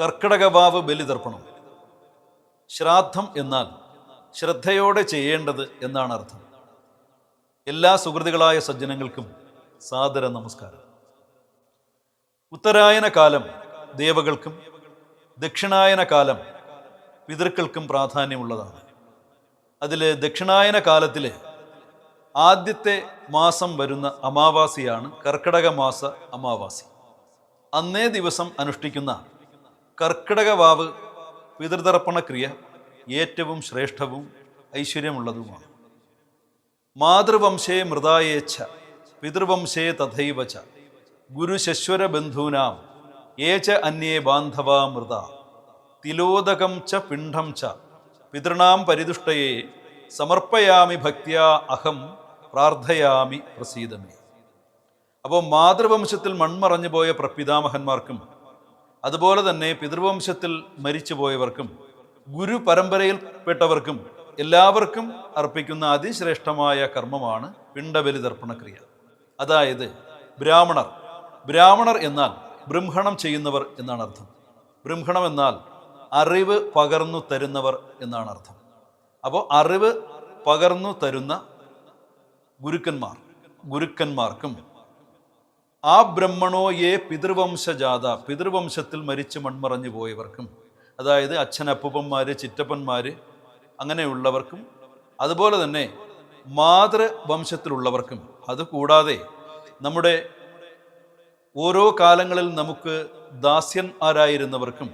കർക്കിടകവാവ് ബലിതർപ്പണം. ശ്രാദ്ധം എന്നാൽ ശ്രദ്ധയോടെ ചെയ്യേണ്ടത് എന്നാണ് അർത്ഥം. എല്ലാ സുഹൃത്തുക്കളായ സജ്ജനങ്ങൾക്കും സാദര നമസ്കാരം. ഉത്തരായന കാലം ദേവകൾക്കും ദക്ഷിണായന കാലം പിതൃക്കൾക്കും പ്രാധാന്യമുള്ളതാണ്. അതിൽ ദക്ഷിണായന കാലത്തിലെ ആദ്യത്തെ മാസം വരുന്ന അമാവാസിയാണ് കർക്കിടക മാസ അമാവാസി. അന്നേ ദിവസം അനുഷ്ഠിക്കുന്ന കർക്കിടക വാവ് പിതൃതർപ്പണ ക്രിയ ഏറ്റവും ശ്രേഷ്ഠവും ഐശ്വര്യമുള്ളതുമാണ്. മാതൃവംശേ മൃതായേച്ഛ പിതൃവംശേ തഥൈവച ഗുരു ഗുരുശശ്വര ബന്ധൂനാം ഏച അന്യേ ബാന്ധവാ മൃത തിലോദകം ച പിണ്ഡം ച പിതൃണാം പരിതുഷ്ടയെ സമർപ്പയാമി ഭക്തിയാ അഹം പ്രാർത്ഥയാമി പ്രസീതമേ. അപ്പോൾ മാതൃവംശത്തിൽ മൺമറഞ്ഞു പോയ പ്രപിതാമഹന്മാർക്കും അതുപോലെ തന്നെ പിതൃവംശത്തിൽ മരിച്ചു പോയവർക്കും ഗുരു പരമ്പരയിൽപ്പെട്ടവർക്കും എല്ലാവർക്കും അർപ്പിക്കുന്ന അതിശ്രേഷ്ഠമായ കർമ്മമാണ് പിണ്ടബലി തർപ്പണക്രിയ അതായത് ബ്രാഹ്മണർ ബ്രാഹ്മണർ എന്നാൽ ബ്രഹ്മണം ചെയ്യുന്നവർ എന്നാണ് അർത്ഥം. ബ്രഹ്മണം എന്നാൽ അറിവ് പകർന്നു തരുന്നവർ എന്നാണ് അർത്ഥം. അപ്പോൾ അറിവ് പകർന്നു തരുന്ന ഗുരുക്കന്മാർ ഗുരുക്കന്മാർക്കും ആ ബ്രഹ്മണോയെ പിതൃവംശജാത? പിതൃവംശത്തിൽ മരിച്ച് മൺമറഞ്ഞു പോയവർക്കും അതായത് അച്ഛനപ്പൂപ്പന്മാർ ചിറ്റപ്പന്മാർ അങ്ങനെയുള്ളവർക്കും അതുപോലെ തന്നെ മാതൃവംശത്തിലുള്ളവർക്കും അതുകൂടാതെ നമ്മുടെ ഓരോ കാലങ്ങളിൽ നമുക്ക് ദാസ്യന്മാരായിരുന്നവർക്കും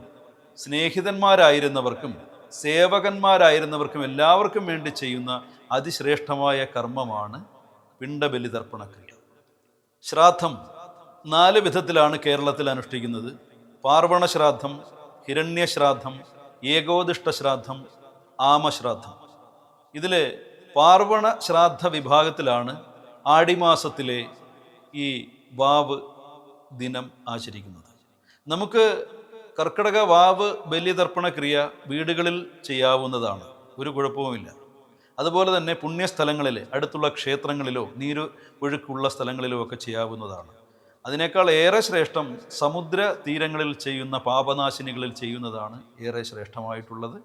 സ്നേഹിതന്മാരായിരുന്നവർക്കും സേവകന്മാരായിരുന്നവർക്കും എല്ലാവർക്കും വേണ്ടി ചെയ്യുന്ന അതിശ്രേഷ്ഠമായ കർമ്മമാണ് പിണ്ടബലി ശ്രാദ്ധം നാല് വിധത്തിലാണ് കേരളത്തിൽ അനുഷ്ഠിക്കുന്നത്. പാർവണശ്രാദ്ധം ഹിരണ്യശ്രാദ്ധം ഏകോദിഷ്ട ശ്രാദ്ധം ആമശ്രാദ്ധം. ഇതിൽ പാർവണ ശ്രാദ്ധ വിഭാഗത്തിലാണ് ആടിമാസത്തിലെ ഈ വാവ് ദിനം ആചരിക്കുന്നത്. നമുക്ക് കർക്കിടക വാവ് ബലിതർപ്പണ ക്രിയ വീടുകളിൽ ചെയ്യാവുന്നതാണ്. ഒരു കുഴപ്പവുമില്ല. അതുപോലെ തന്നെ പുണ്യസ്ഥലങ്ങളിൽ അടുത്തുള്ള ക്ഷേത്രങ്ങളിലോ നീര് ഒഴുക്കുള്ള സ്ഥലങ്ങളിലോ ഒക്കെ ചെയ്യാവുന്നതാണ്. അതിനേക്കാൾ ഏറെ ശ്രേഷ്ഠം സമുദ്ര തീരങ്ങളിൽ ചെയ്യുന്ന പാപനാശിനികളിൽ ചെയ്യുന്നതാണ് ഏറെ ശ്രേഷ്ഠമായിട്ടുള്ളത്.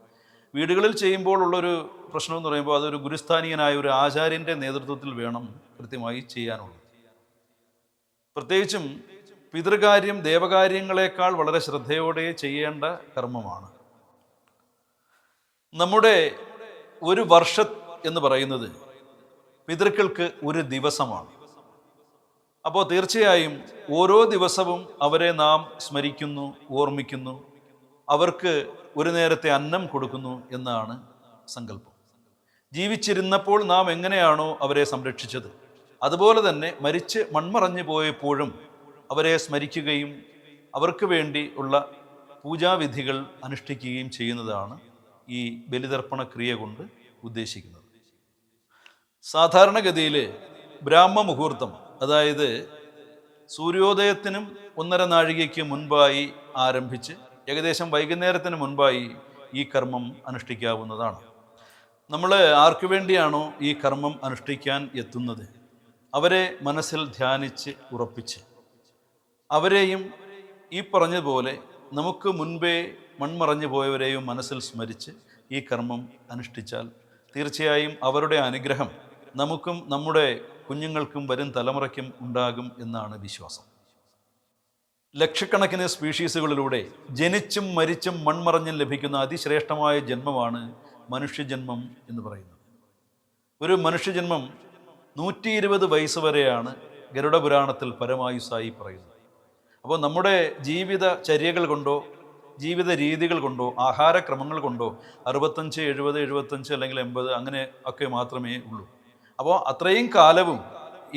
വീടുകളിൽ ചെയ്യുമ്പോൾ ഉള്ളൊരു പ്രശ്നം എന്ന് പറയുമ്പോൾ അതൊരു ഗുരുസ്ഥാനീയനായ ഒരു ആചാര്യന്റെ നേതൃത്വത്തിൽ വേണം കൃത്യമായി ചെയ്യാനുള്ളത്. പ്രത്യേകിച്ചും പിതൃകാര്യം ദേവകാര്യങ്ങളെക്കാൾ വളരെ ശ്രദ്ധയോടെ ചെയ്യേണ്ട കർമ്മമാണ്. നമ്മുടെ ഒരു വർഷ എന്ന് പറയുന്നത് പിതൃക്കൾക്ക് ഒരു ദിവസമാണ്. അപ്പോൾ തീർച്ചയായും ഓരോ ദിവസവും അവരെ നാം സ്മരിക്കുന്നു ഓർമ്മിക്കുന്നു. അവർക്ക് ഒരു നേരത്തെ അന്നം കൊടുക്കുന്നു എന്നാണ് സങ്കല്പം. ജീവിച്ചിരുന്നപ്പോൾ നാം എങ്ങനെയാണോ അവരെ സംരക്ഷിച്ചത്? അതുപോലെ തന്നെ മരിച്ച് മൺമറഞ്ഞു പോയപ്പോഴും അവരെ സ്മരിക്കുകയും അവർക്ക് വേണ്ടി ഉള്ള പൂജാവിധികൾ അനുഷ്ഠിക്കുകയും ചെയ്യുന്നതാണ് ഈ ബലിതർപ്പണ ക്രിയ കൊണ്ട് ഉദ്ദേശിക്കുന്നത്. സാധാരണഗതിയിൽ ബ്രാഹ്മ മുഹൂർത്തം അതായത് സൂര്യോദയത്തിനും ഒന്നര നാഴികയ്ക്ക് മുൻപായി ആരംഭിച്ച് ഏകദേശം വൈകുന്നേരത്തിന് മുൻപായി ഈ കർമ്മം അനുഷ്ഠിക്കാവുന്നതാണ്. നമ്മൾ ആർക്കു വേണ്ടിയാണോ ഈ കർമ്മം അനുഷ്ഠിക്കാൻ എത്തുന്നത്? അവരെ മനസ്സിൽ ധ്യാനിച്ച് ഉറപ്പിച്ച്. അവരെയും ഈ പറഞ്ഞതുപോലെ നമുക്ക് മുൻപേ മൺമറഞ്ഞു പോയവരെയും മനസ്സിൽ സ്മരിച്ച് ഈ കർമ്മം അനുഷ്ഠിച്ചാൽ തീർച്ചയായും അവരുടെ അനുഗ്രഹം നമുക്കും നമ്മുടെ കുഞ്ഞുങ്ങൾക്കും വരും തലമുറയ്ക്കും ഉണ്ടാകും എന്നാണ് വിശ്വാസം. ലക്ഷക്കണക്കിന് സ്പീഷീസുകളിലൂടെ ജനിച്ചും മരിച്ചും മൺമറഞ്ഞും ലഭിക്കുന്ന അതിശ്രേഷ്ഠമായ ജന്മമാണ് മനുഷ്യജന്മം എന്ന് പറയുന്നത്. ഒരു മനുഷ്യജന്മം നൂറ്റി ഇരുപത് വയസ്സ് വരെയാണ് ഗരുഡപുരാണത്തിൽ പരമായുസായി പറയുന്നത്. അപ്പോൾ നമ്മുടെ ജീവിത ചര്യകൾ കൊണ്ടോ ജീവിത രീതികൾ കൊണ്ടോ ആഹാരക്രമങ്ങൾ കൊണ്ടോ അറുപത്തഞ്ച് എഴുപത് എഴുപത്തഞ്ച് അല്ലെങ്കിൽ എൺപത് അങ്ങനെ ഒക്കെ മാത്രമേ ഉള്ളൂ. അപ്പോൾ അത്രയും കാലവും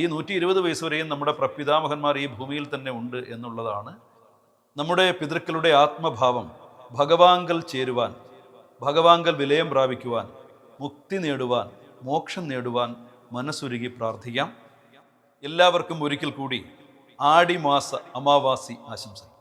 ഈ നൂറ്റി ഇരുപത് വയസ്സ് വരെയും നമ്മുടെ പ്രപിതാമഹന്മാർ ഈ ഭൂമിയിൽ തന്നെ ഉണ്ട് എന്നുള്ളതാണ് നമ്മുടെ പിതൃക്കളുടെ ആത്മഭാവം. ഭഗവാങ്കൽ ചേരുവാൻ ഭഗവാങ്കൽ വിലയം പ്രാപിക്കുവാൻ മുക്തി നേടുവാൻ മോക്ഷം നേടുവാൻ മനസ്സുരുകി പ്രാർത്ഥിക്കാം. എല്ലാവർക്കും ഒരിക്കൽ കൂടി ആടിമാസ അമാവാസി ആശംസകൾ.